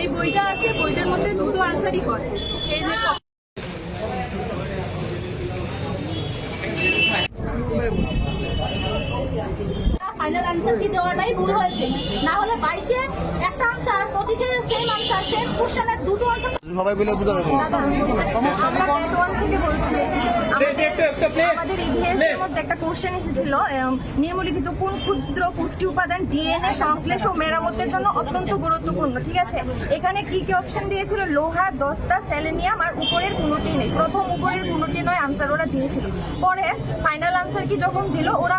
এই বইটা আছে বইটার মধ্যে দুটো আনসারই করে এই যে ফাইনাল আনসার কি দেওয়াটাই ভুল হয়েছে। না হলে বাইশে একটা আনসার পঁচিশের সেম আনসার সেম কোশ্চেনের দুটো আনসার সবাই বুঝা যাবে আমাদের মধ্যে একটা কোশ্চেন এসেছিল এম, নিম্নলিখিত কোন ক্ষুদ্র পুষ্টি উপাদান ডিএনএ সংশ্লেষ ও মেরামতের জন্য অত্যন্ত গুরুত্বপূর্ণ ঠিক আছে? এখানে কি কি অপশন দিয়েছিল? লোহা দস্তা সেলেনিয়াম আর উপরের কোনোটি নেই। প্রথম উপরের কোনোটি নয় আনসার ওরা দিয়েছিল। পরে ফাইনাল আনসার কি যখন দিল ওরা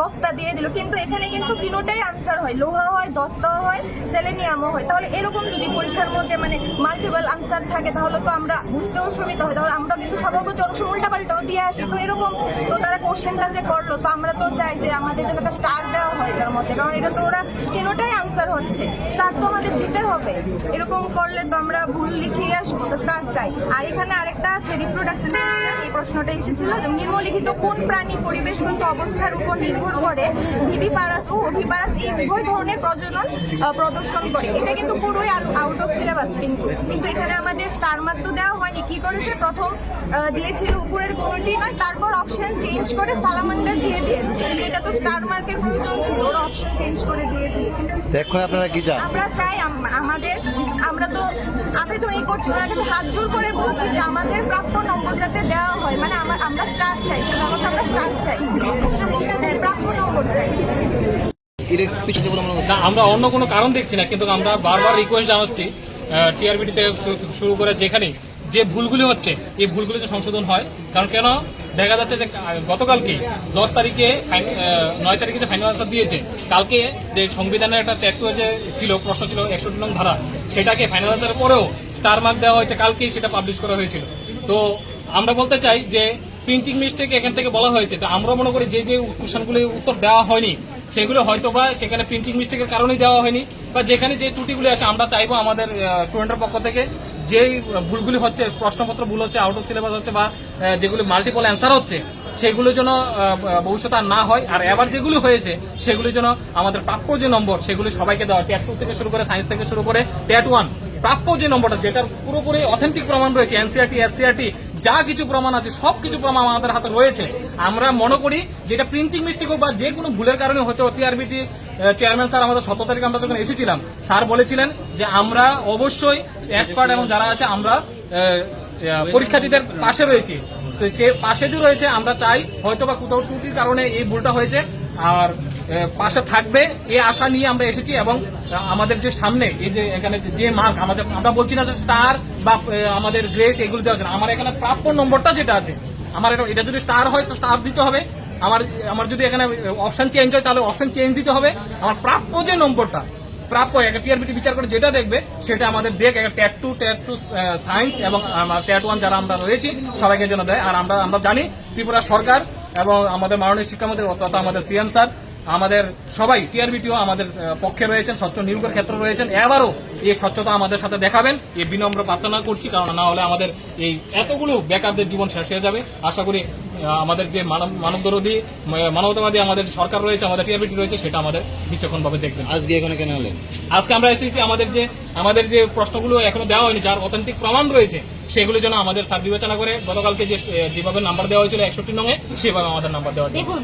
দস্তা দিয়ে দিল। কিন্তু এখানে কিন্তু তিনোটাই আনসার হয়। লোহা হয় দস্তাও হয় সেলেনিয়ামও হয়। তাহলে এরকম যদি পরীক্ষার মধ্যে মানে মাল্টিপল আনসার থাকে, তাহলে তো আমরা বুঝতেও সুবিধা হয়। তাহলে আমরা কিন্তু সভাপতি অনেক সময় উল্টাপাল্টাও দিয়ে আসি। তো এরকম তো তারা কোশ্চেনটা যে করল, তো আমরা তো চাই যে আমাদের জন্য একটা স্টার দেওয়া হয় এটার মধ্যে। কারণ এটা তো ওরা তিনোটাই আনসার হচ্ছে? স্টার তো আমাদের দিতে হবে। এরকম করলে তো আমরা ভুল লিখিয়ে আসব, তো স্টার চাই। আর এখানে আরেকটা আছে রিপ্রোডাকশন এই প্রশ্নটা এসেছিল যে নিম্নলিখিত কোন প্রাণী পরিবেশগত অবস্থার উপর নির্ভর করে ভিভিপারাস ও ওভিপারাস এই উভয় ধরনের প্রজনন প্রদর্শন করে? এটা কিন্তু পুরোই আউট অফ সিলেবাস কিন্তু। কিন্তু এখানে আমাদের স্টার মার্ক তো দেওয়া হয়নি। কি করেছে? প্রথম দিয়েছিল উপরের কোনোটি নয় তারপর অপশন চেঞ্জ করে সালামান্ডার দিয়ে দিয়েছে। কিন্তু এটা তো স্টার মার্কের প্রয়োজন ছিল ওরা অপশন চেঞ্জ করে দিয়ে দিয়েছে। এখন আপনারা কি চান? আমরা চাই আমাদের আমরা তো আবেদন এই করছি ওনার কাছে হাত জোর করে বলছি যে আমাদের প্রাপ্য নম্বর যাতে দেওয়া হয় মানে আমার আমরা স্টার চাই সেটা আমরা স্টার চাই। হ্যাঁ, প্রাপ্য নম্বর চাই। মনে আমরা অন্য কোনো কারণ দেখছি না কিন্তু আমরা বারবার রিকোয়েস্ট জানাচ্ছি টিআরবিটি থেকে শু- শুরু করে যেখানে যে ভুলগুলি হচ্ছে, এই ভুলগুলি যে সংশোধন হয়, কারণ কেন? দেখা যাচ্ছে যে গতকালকে দশ তারিখে নয় তারিখে যে ফাইনাল আনসার দিয়েছে, কালকে যে সংবিধানের একটা ট্যাটু যে ছিল, প্রশ্ন ছিল একষট্টি নং ধারা, সেটাকে ফাইনাল আনসারের পরেও স্টার মার্ক দেওয়া হয়েছে, কালকেই সেটা পাবলিশ করা হয়েছিল। তো আমরা বলতে চাই যে প্রিন্টিং মিস্টেক এখান থেকে বলা হয়েছে, তো আমরা মনে করি যে যে কোশ্চেনগুলি উত্তর দেওয়া হয়নি সেগুলো হয়তো বা সেখানে প্রিন্টিং মিস্টেকের কারণেই দেওয়া হয়নি। বা যেখানে যে ত্রুটিগুলি আছে, আমরা চাইব আমাদের স্টুডেন্টের পক্ষ থেকে যেই ভুলগুলি হচ্ছে, প্রশ্নপত্র ভুল হচ্ছে আউট অফ সিলেবাস হচ্ছে বা যেগুলি মাল্টিপল অ্যান্সার হচ্ছে, সেগুলো যেন ভবিষ্যতে আর না হয়। আর এবার যেগুলো হয়েছে, সেগুলি যেন আমাদের প্রাপ্য যে নম্বর, সেগুলি সবাইকে দেওয়া ট্যাট টু থেকে শুরু করে সায়েন্স থেকে শুরু করে ট্যাট ওয়ান প্রাপ্য যে নম্বরটা, যেটার পুরোপুরি অথেন্টিক প্রমাণ রয়েছে এনসিআরটি এসসিআরটি যা কিছু প্রমাণ আছে, সব কিছু প্রমাণ আমাদের হাতে রয়েছে। আমরা মনে করি যেটা প্রিন্টিং মিস্টেক হোক বা যে কোনো ভুলের কারণে হতে টিআরবিটি চেয়ারম্যান স্যার আমাদের সতেরো তারিখে আমরা যখন এসেছিলাম স্যার বলেছিলেন যে আমরা অবশ্যই এক্সপার্ট এবং যারা আছে, আমরা পরীক্ষার্থীদের পাশে রয়েছি। তো সে পাশে যে রয়েছে, আমরা চাই হয়তো বা কোথাও ত্রুটির কারণে এই ভুলটা হয়েছে। আর পাশে থাকবে এই আশা নিয়ে আমরা এসেছি এবং আমাদের যে সামনে, এই যে এখানে যে- মার্ক আমাদের আমরা বলছি না যে স্টার বা আমাদের গ্রেস এগুলো দেওয়া না। আমার এখানে প্রাপ্য নম্বরটা যেটা আছে, আমার এটা এটা যদি স্টার হয় স্টার দিতে হবে। আমার আমার যদি এখানে অপশন চেঞ্জ হয়, তাহলে অপশন চেঞ্জ দিতে হবে। আমার প্রাপ্য যে নম্বরটা প্রাপ্য একটা টিআরবিটি বিচার করে যেটা দেখবে, সেটা আমাদের দেখ, একটা TAT two TAT two science এবং ট্যাট ওয়ান যারা আমরা রয়েছি, সবাইকে জন্য দেয়। আর আমরা আমরা জানি ত্রিপুরা সরকার এবং আমাদের মাননীয় শিক্ষামন্ত্রী তথা আমাদের সিএম স্যার আমাদের সবাই টিআরবিটিও আমাদের পক্ষে রয়েছেন, স্বচ্ছ নিয়োগের ক্ষেত্রে রয়েছেন। এবারও এই স্বচ্ছতা আমাদের সাথে দেখাবেন, এই বিনম্র প্রার্থনা করছি, কারণ না হলে আমাদের এই এতগুলো বেকারদের জীবন শেষ হয়ে যাবে। আশা করি আমাদের যে মানব মানবদরদী মানবতাবাদী আমাদের সরকার রয়েছে আমাদের টিআরবিটি রয়েছে সেটা আমাদের বিচক্ষণভাবে দেখবেন। আজকে এখানে কেন হলেন আজকে আমরা এসেছি আমাদের যে আমাদের যে প্রশ্নগুলো এখনও দেওয়া হয়নি যার অথেন্টিক প্রমাণ রয়েছে সেগুলো যেন আমাদের স্যার বিবেচনা করে গতকালকে যে যেভাবে নাম্বার দেওয়া হয়েছিল একষট্টি নঙে সেভাবে আমাদের নাম্বার দেওয়া দেখুন